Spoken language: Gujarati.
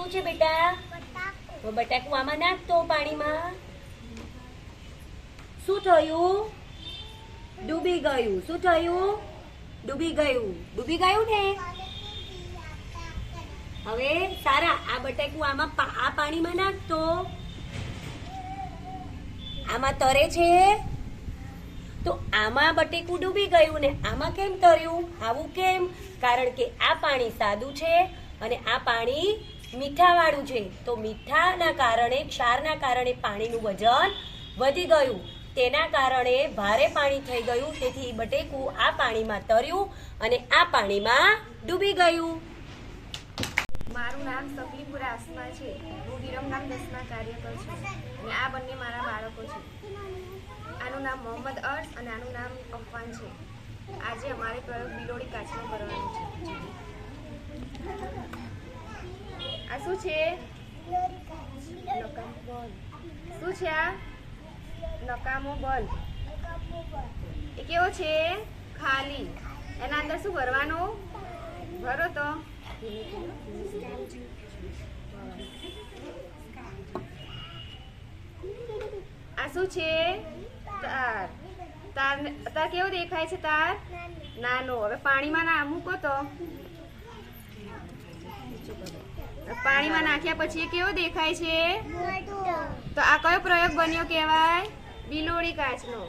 શું છે બેટા? તો બટાકું આમાં નાખતો પાણીમાં. શું થયું? ડૂબી ગયું. શું થયું? ડૂબી ગયું. ડૂબી ગયું ને? હવે સારા આ બટાકું આમાં આ પાણીમાં નાખતો આમાં તરે છે. તો આમાં બટેકું ડૂબી ગયું ને આમાં કેમ તર્યું? આવું કેમ? કારણ કે આ પાણી સાદું છે અને આ પાણી મીઠાવાળું છે. તો મીઠાના કારણે, ક્ષારના કારણે પાણીનું વજન વધી ગયું. તેના કારણે ભારે પાણી થઈ ગયું. તેથી બટેકું આ પાણીમાં તર્યું અને આ પાણીમાં ડૂબી ગયું. મારું નામ સફલીપુરા આસમા છે. હું વિરમગામ દસમા કાર્યકર છું અને આ બંને મારા બાળકો છે. આનું નામ મોહમ્મદ અર્શ અને આનું નામ અફવાન છે. આજે અમારે પ્રયોગ બિલોડી કાચનો કરવાનો છે આ શું છે? શું છે આ? નકામો બલ્બ એ કેવો છે? ખાલી. એના અંદર શું ભરવાનું? ભરો તો. આ શું છે? તાર. તાર તાર કેવો દેખાય છે તાર? નાનો. હવે પાણીમાં ના મૂકો તો. નાખ્યા પછી કેવો દેખાય છે? તો આ કયો પ્રયોગ બન્યો કહેવાય? બિલોડી કાચનો.